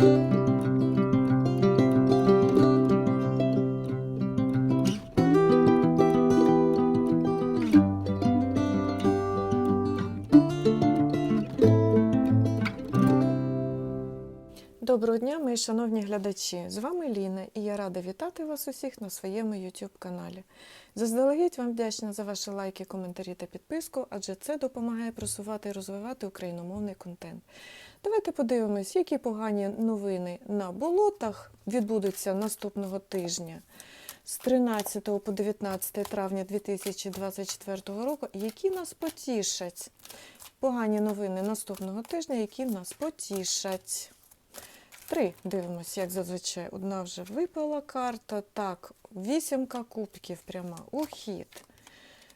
thank you шановні глядачі! З вами Ліна і я рада вітати вас усіх на своєму YouTube каналі. Заздалегідь вам вдячна за ваші лайки, коментарі та підписку, адже це допомагає просувати і розвивати україномовний контент. Давайте подивимось, які погані новини на болотах відбудуться наступного тижня з 13 по 19 травня 2024 року, які нас потішать. Погані новини наступного тижня, які нас потішать. Три. Дивимося, як зазвичай. Одна вже випала карта. Так, вісімка кубків пряма. Ухід.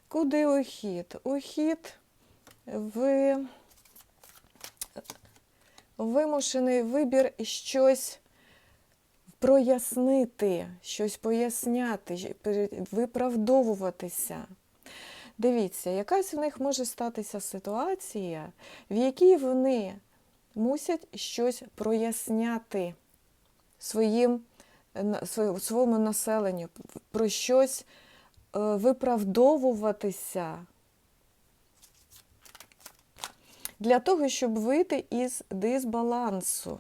Куди ухід? Ухід в вимушений вибір щось прояснити, щось поясняти, виправдовуватися. Дивіться, якась в них може статися ситуація, в якій вони мусять щось проясняти своїм, своєму населенню, про щось е, виправдовуватися для того, щоб вийти із дисбалансу.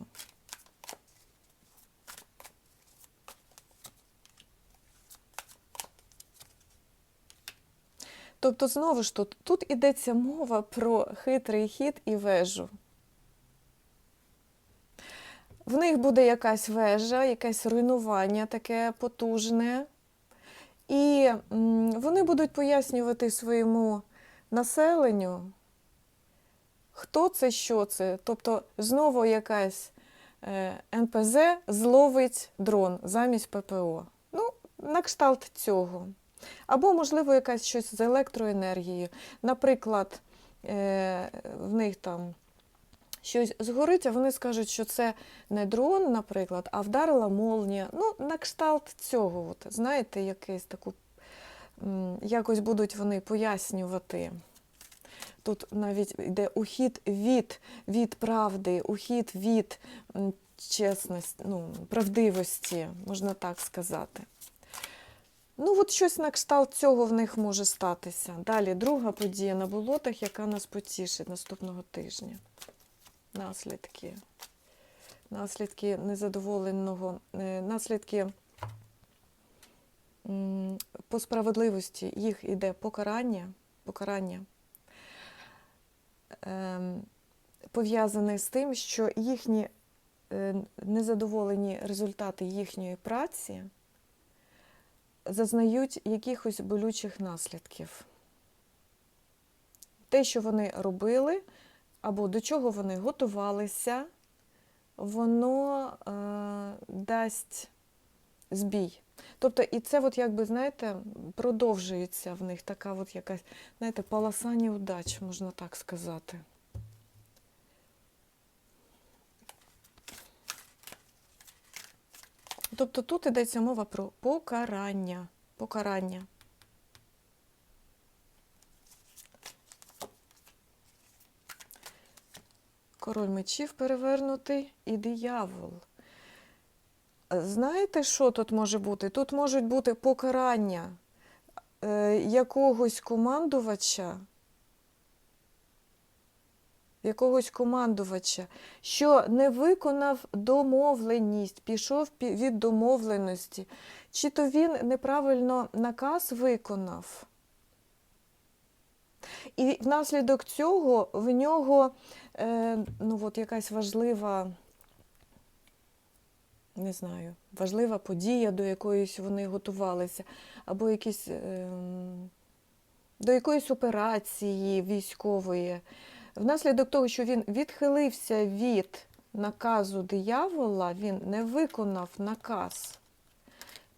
Тобто, знову ж тут, тут ідеться мова про хитрий хід і вежу. В них буде якась вежа, якесь руйнування таке потужне. І вони будуть пояснювати своєму населенню, хто це, що це. Тобто знову якась е, НПЗ зловить дрон замість ППО. Ну, на кшталт цього. Або, можливо, якась щось з електроенергією. Наприклад, е, в них там щось згорить, а вони скажуть, що це не дрон, наприклад, а вдарила молнія. Ну, на кшталт цього, от, знаєте, якийсь таку, якось будуть вони пояснювати. Тут навіть йде ухід від, від правди, ухід від чесності, ну, правдивості, можна так сказати. Ну, от щось на кшталт цього в них може статися. Далі друга подія на болотах, яка нас потішить наступного тижня наслідки. Наслідки незадоволеного, е, наслідки по справедливості їх іде покарання, покарання ем, пов'язане з тим, що їхні е, незадоволені результати їхньої праці зазнають якихось болючих наслідків. Те, що вони робили, або до чого вони готувалися, воно е, дасть збій. Тобто, і це, от, якби, знаєте, продовжується в них така от якась, знаєте, полоса неудач, можна так сказати. Тобто тут йдеться мова про покарання. Покарання. Король мечів перевернутий і диявол. Знаєте, що тут може бути? Тут можуть бути покарання е, якогось командувача, якогось командувача, що не виконав домовленість, пішов від домовленості, чи то він неправильно наказ виконав. І внаслідок цього в нього е, ну, от якась важлива, не знаю, важлива подія, до якоїсь вони готувалися, або якісь, е, до якоїсь операції військової. Внаслідок того, що він відхилився від наказу диявола, він не виконав наказ,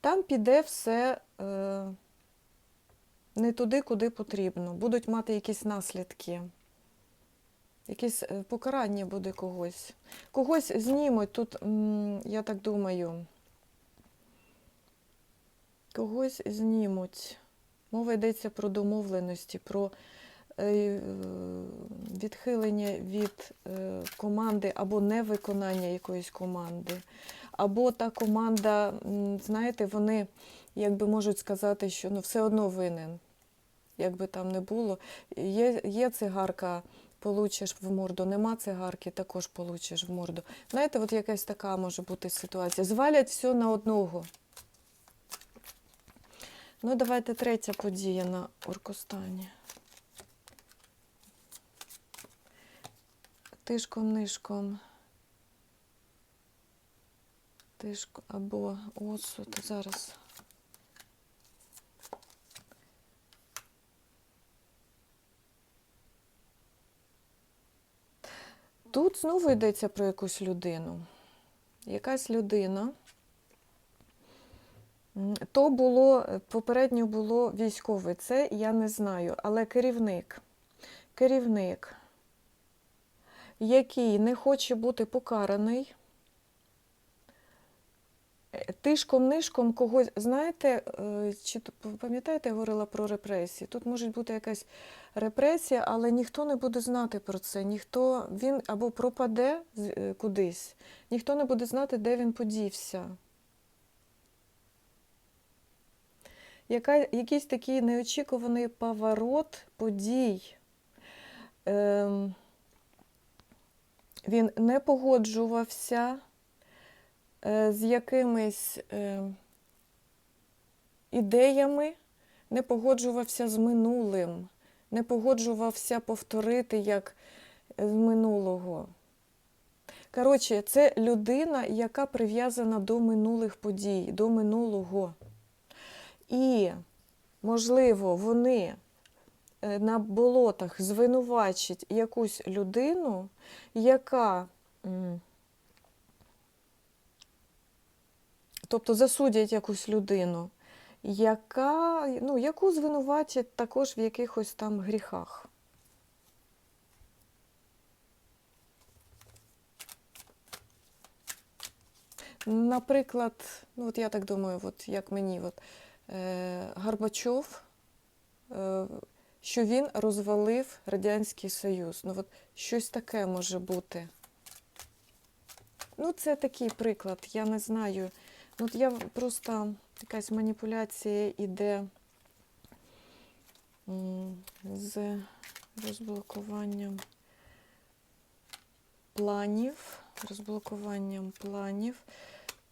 там піде все. Е, не туди, куди потрібно. Будуть мати якісь наслідки. Якесь е, покарання буде когось. Когось знімуть тут, я так думаю. Когось знімуть. Мова йдеться про домовленості, про е, відхилення від е, команди або невиконання якоїсь команди. Або та команда, знаєте, вони якби можуть сказати, що ну, все одно винен, як би там не було. Є, є цигарка, получиш в морду, нема цигарки, також получиш в морду. Знаєте, от якась така може бути ситуація. Звалять все на одного. Ну, давайте третя подія на Оркостані. Тишком нишком. Тишко або осуд. Зараз. Тут знову йдеться про якусь людину. Якась людина. То було, попередньо було військове, це я не знаю, але керівник. Керівник, який не хоче бути покараний, тишком-нишком когось, знаєте, е, чи пам'ятаєте, я говорила про репресії? Тут може бути якась репресія, але ніхто не буде знати про це. Ніхто він або пропаде е, кудись, ніхто не буде знати, де він подівся. Яка, якийсь такий неочікуваний поворот подій. Ем, він не погоджувався з якимись е, ідеями, не погоджувався з минулим, не погоджувався повторити як з минулого. Коротше, це людина, яка прив'язана до минулих подій, до минулого. І, можливо, вони е, на болотах звинувачать якусь людину, яка, тобто засудять якусь людину, яка, ну, яку звинуватять також в якихось там гріхах. Наприклад, ну от я так думаю, от як мені, от, е, Горбачов, е, що він розвалив Радянський Союз. Ну, от щось таке може бути. Ну, це такий приклад, я не знаю. От я просто якась маніпуляція іде з розблокуванням планів, розблокуванням планів,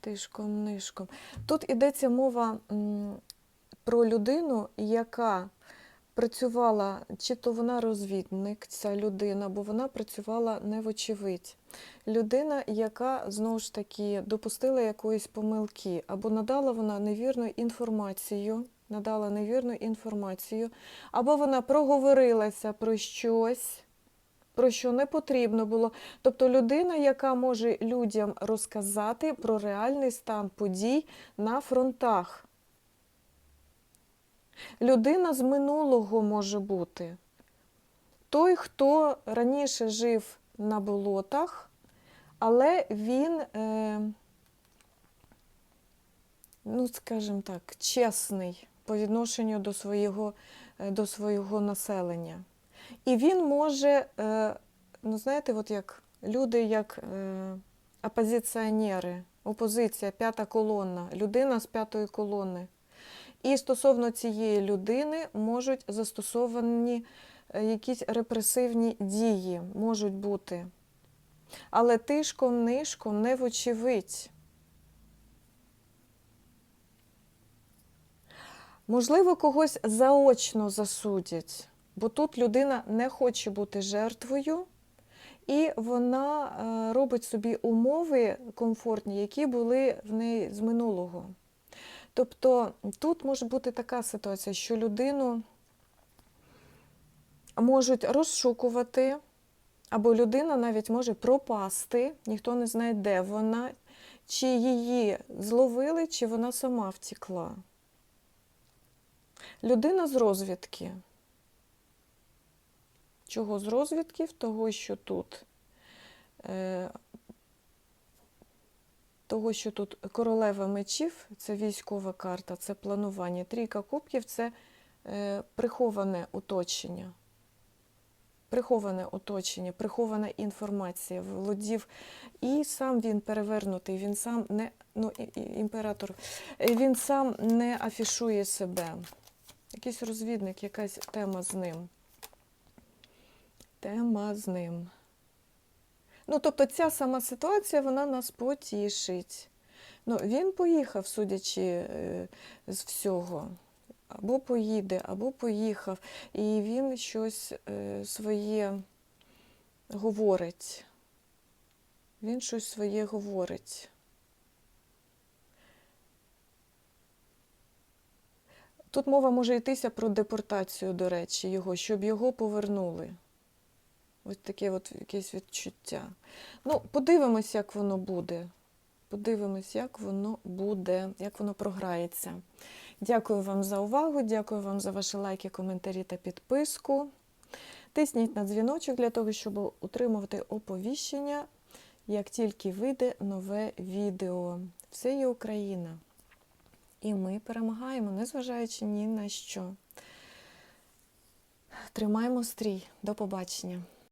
тишком-нишком. Тут йдеться мова про людину, яка працювала, чи то вона розвідник, ця людина, бо вона працювала не вочевидь. Людина, яка знову ж таки допустила якоїсь помилки, або надала вона невірну інформацію, надала невірну інформацію, або вона проговорилася про щось, про що не потрібно було. Тобто людина, яка може людям розказати про реальний стан подій на фронтах. Людина з минулого може бути. Той, хто раніше жив на болотах, але він, е, ну, скажімо так, чесний по відношенню до свого, е, до свого населення. І він може, е, ну знаєте, от як люди, як опозиціонери, опозиція, п'ята колона, людина з п'ятої колони. І стосовно цієї людини можуть застосовані е, якісь репресивні дії, можуть бути. Але тишком, нишком не вочевидь. Можливо, когось заочно засудять, бо тут людина не хоче бути жертвою, і вона е, робить собі умови комфортні, які були в неї з минулого. Тобто тут може бути така ситуація, що людину можуть розшукувати, або людина навіть може пропасти, ніхто не знає, де вона, чи її зловили, чи вона сама втекла. Людина з розвідки. Чого з розвідки? Того, що тут. Того, що тут королева мечів це військова карта, це планування. Трійка кубків це е, приховане оточення. приховане оточення, прихована інформація, володів. І сам він перевернутий, він сам не ну, імператор, він сам не афішує себе. Якийсь розвідник, якась тема з ним. Тема з ним. Ну, тобто ця сама ситуація, вона нас потішить. Ну, він поїхав, судячи е, з всього. Або поїде, або поїхав. І він щось е, своє говорить. Він щось своє говорить. Тут мова може йтися про депортацію, до речі, його, щоб його повернули. Ось таке от якесь відчуття. Ну, подивимось, як воно буде. Подивимось, як воно буде, як воно програється. Дякую вам за увагу, дякую вам за ваші лайки, коментарі та підписку. Тисніть на дзвіночок для того, щоб отримувати оповіщення, як тільки вийде нове відео. Все є Україна. І ми перемагаємо, незважаючи ні на що. Тримаємо стрій. До побачення.